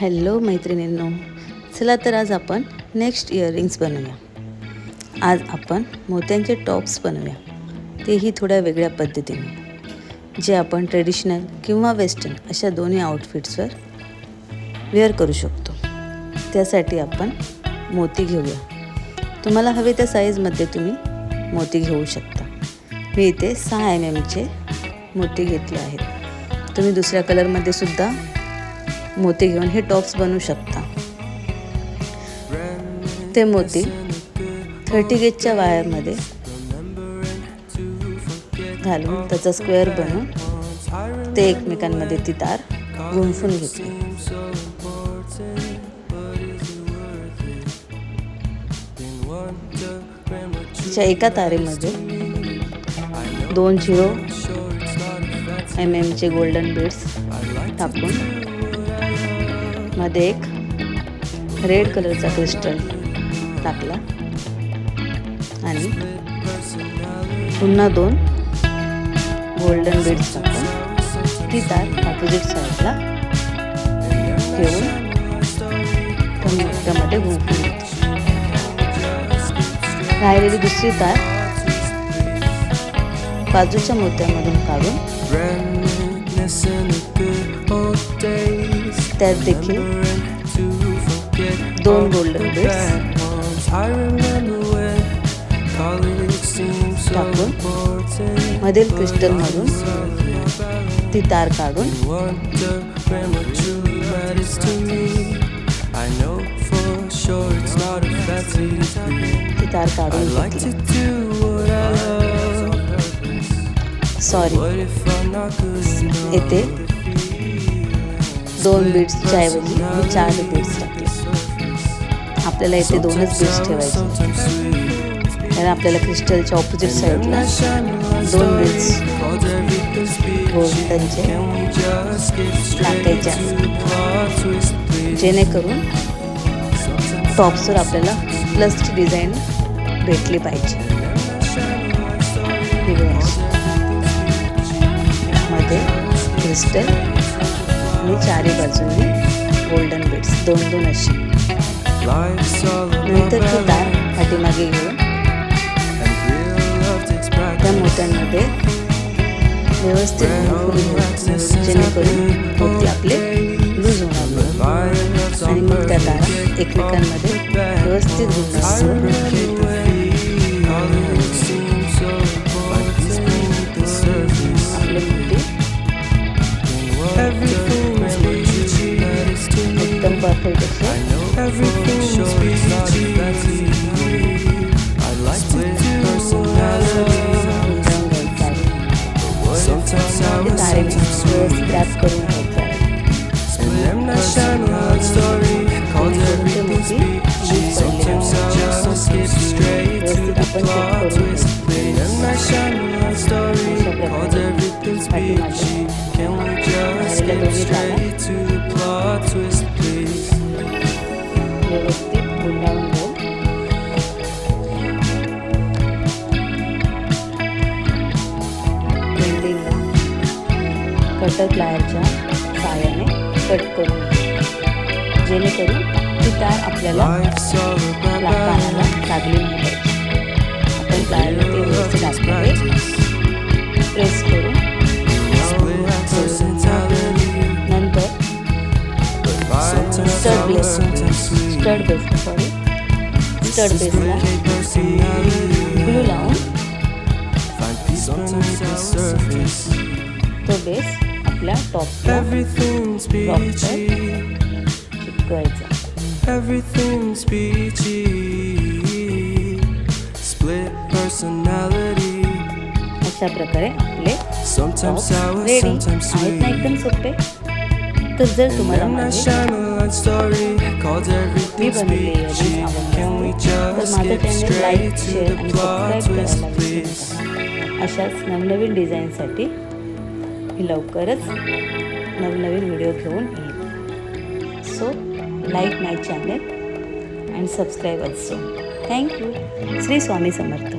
Hello मैत्रिणींनो चला तर आज आपण नेक्स्ट इयरिंग्स बनवूया. आज आपण मोत्यांचे टॉप्स बनवूया. तेही थोड्या वेगळ्या पद्धतीने. जे आपण ट्रेडिशनल किंवा वेस्टर्न अशा दोन्ही आउटफिट्सवर वेअर करू शकतो. त्यासाठी आपण मोती घेऊया. तुम्हाला हवे त्या साईजमध्ये तुम्ही मोती घेऊ शकता. मी इथे सहा एम एमचे मोती घेतले आहेत. तुम्ही दुसऱ्या कलरमध्ये सुद्धा मोती घेऊन हे टॉप्स बनवू शकता. ते मोती थर्टी गेजच्या वायरमध्ये घालून त्याचा स्क्वेअर बनवून ते एकमेकांमध्ये ती तार गुंफून घेतली. तिच्या एका तारेमध्ये दोन झिरो एम एमचे गोल्डन बीड्स टाकून मध्ये एक रेड कलरचा क्रिस्टल टाकला. आणि पुन्हा दोन गोल्डन बीड्स टाकून ती तार ऑपोजिट साईडला ठेवून त्यामध्ये गुंफून राहिलेली दुसरी तार बाजूच्या मोत्यामधून काढून त्यात देखील दोन गोल्डन बीड्स टाकून मधील क्रिस्टलमधून ती तार काढून I know for sure it's not a fancy degree. ती तार I काढून like to घेतली do what I love, sorry but दोन बीट्सच्या ऐवजी मी चार बीट्स टाकले. आपल्याला येथे दोनच बीट्स ठेवायचे कारण आपल्याला क्रिस्टलच्या ऑपोजिट साईडला दोन बीट्स Called टाकायच्या जेणेकरून टॉप्सवर आपल्याला प्लसची डिझाईन भेटली पाहिजे. मध्ये क्रिस्टल आणि चारी बाजूनी गोल्डन बीड्स दोन दोन अशी. नंतर ती दार पाठीमागे घेऊन त्या मोत्यांमध्ये व्यवस्थित जेणेकरून मोती आपले लूज होणार आणि मग त्या दारा एकमेकांमध्ये व्यवस्थित गुंडाळून Can we just skip straight to cutter प्लायरच्या साहाय्याने कट करू. जेणेकरून ती तार आपल्याला Life's कानाला लागली नाही. पाहिजे आपण प्लायरने ते व्यवस्थित असल्यामुळे प्रेस करू नंतर stud base stud base sorry stud बेसला personality glue लावून टॉपला Everything's peachy. चिटकवायचा Everything's peachy. Split personality. अशा प्रकारे आपले Sometimes sour, रेडी sometimes आहेत ना. एकदम सोपे तर जर तुम्हाला मी आवडले तर माझं चॅनल लाईक शेअर आणि सबस्क्राईब करायला अशाच नवनवीन डिझाईनसाठी मी लवकरच नवनवीन व्हिडिओ घेऊन येईन so like my channel and subscribe also thank you Shri Swami Samarth.